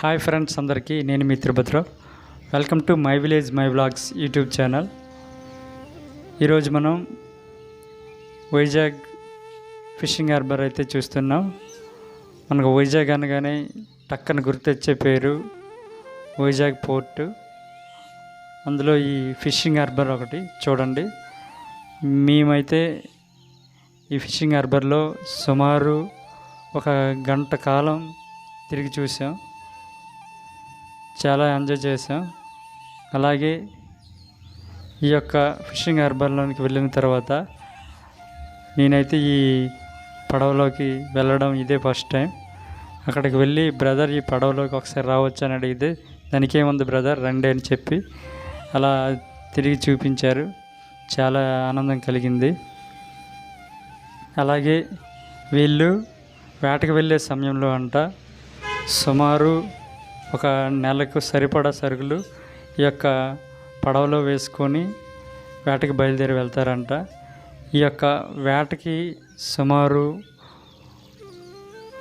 Hi friends అందరికీ నేను మీ Tirupathi Rao. Welcome to my village my vlogs YouTube channel ఈరోజు మనం వైజాగ్ ఫిషింగ్ హార్బర్ అయితే చూస్తున్నాం. మనకు వైజాగ్ అనగానే టక్కన గుర్తొచ్చే పేరు వైజాగ్ పోర్టు. అందులో ఈ ఫిషింగ్ హార్బర్ ఒకటి చూడండి. మేమైతే ఈ ఫిషింగ్ హార్బర్లో సుమారు ఒక గంట కాలం తిరిగి చూసాం. చాలా ఎంజాయ్ చేసాం అలాగే ఈ యొక్క ఫిషింగ్ హార్బర్లోనికి వెళ్ళిన తర్వాత నేనైతే ఈ పడవలోకి వెళ్ళడం ఇదే ఫస్ట్ టైం. అక్కడికి వెళ్ళి బ్రదర్ ఈ పడవలోకి ఒకసారి రావచ్చు అని అడిగితే దానికి ఏముంది బ్రదర్ రండి అని చెప్పి అలా తిరిగి చూపించారు. చాలా ఆనందం కలిగింది. అలాగే వీళ్ళు వేటకు వెళ్ళే సమయంలో అంట సుమారు ఒక నెలకు సరిపడా సరుకులు ఈ యొక్క పడవలో వేసుకొని వేటకి బయలుదేరి వెళ్తారంట. ఈ యొక్క వేటకి సుమారు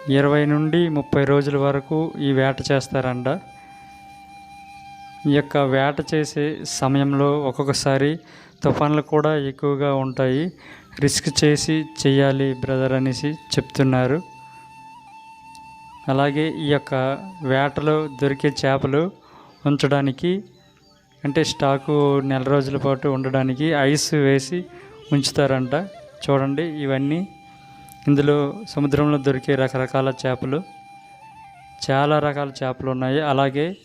ఇరవై నుండి ముప్పై రోజుల వరకు ఈ వేట చేస్తారంట. ఈ యొక్క వేట చేసే సమయంలో ఒక్కొక్కసారి తుఫాన్లు కూడా ఎక్కువగా ఉంటాయి. రిస్క్ చేసి చేయాలి బ్రదర్ అనేసి చెప్తున్నారు. అలాగే ఈ యొక్క వేటలో దొరికే చేపలు ఉంచడానికి అంటే స్టాకు నెల రోజుల పాటు ఉండడానికి ఐస్ వేసి ఉంచుతారంట. చూడండి ఇవన్నీ ఇందులో సముద్రంలో దొరికే రకరకాల చేపలు. చాలా రకాల చేపలు ఉన్నాయి. అలాగే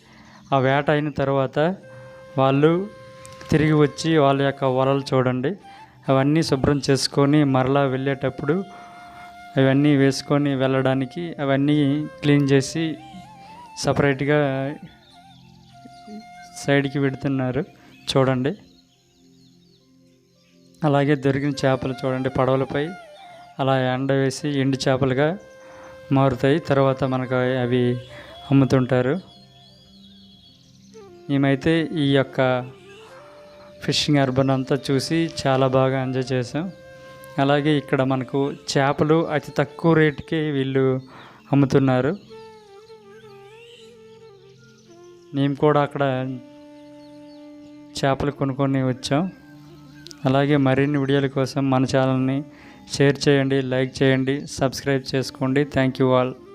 ఆ వేట అయిన తర్వాత వాళ్ళు తిరిగి వచ్చి వాళ్ళ యొక్క వలలు చూడండి. అవన్నీ శుభ్రం చేసుకొని మరలా వెళ్ళేటప్పుడు అవన్నీ వేసుకొని వెళ్ళడానికి అవన్నీ క్లీన్ చేసి సపరేట్గా సైడ్కి పెడుతున్నారు. చూడండి. అలాగే దొరికిన చేపలు చూడండి పడవలపై. అలా ఎండ వేసి ఎండు చేపలుగా మారుతాయి. తర్వాత మనకు అవి అమ్ముతుంటారు. మేమైతే ఈ యొక్క ఫిషింగ్ అర్బన్ అంతా చూసి చాలా బాగా ఎంజాయ్ చేసాం. అలాగే ఇక్కడ మనకు చేపలు అతి తక్కువ రేటుకి వీళ్ళు అమ్ముతున్నారు. మేము కూడా అక్కడ చేపలు కొనుక్కొని వచ్చాం. అలాగే మరిన్ని వీడియోల కోసం మన ఛానల్ని షేర్ చేయండి లైక్ చేయండి సబ్స్క్రైబ్ చేసుకోండి. Thank you all.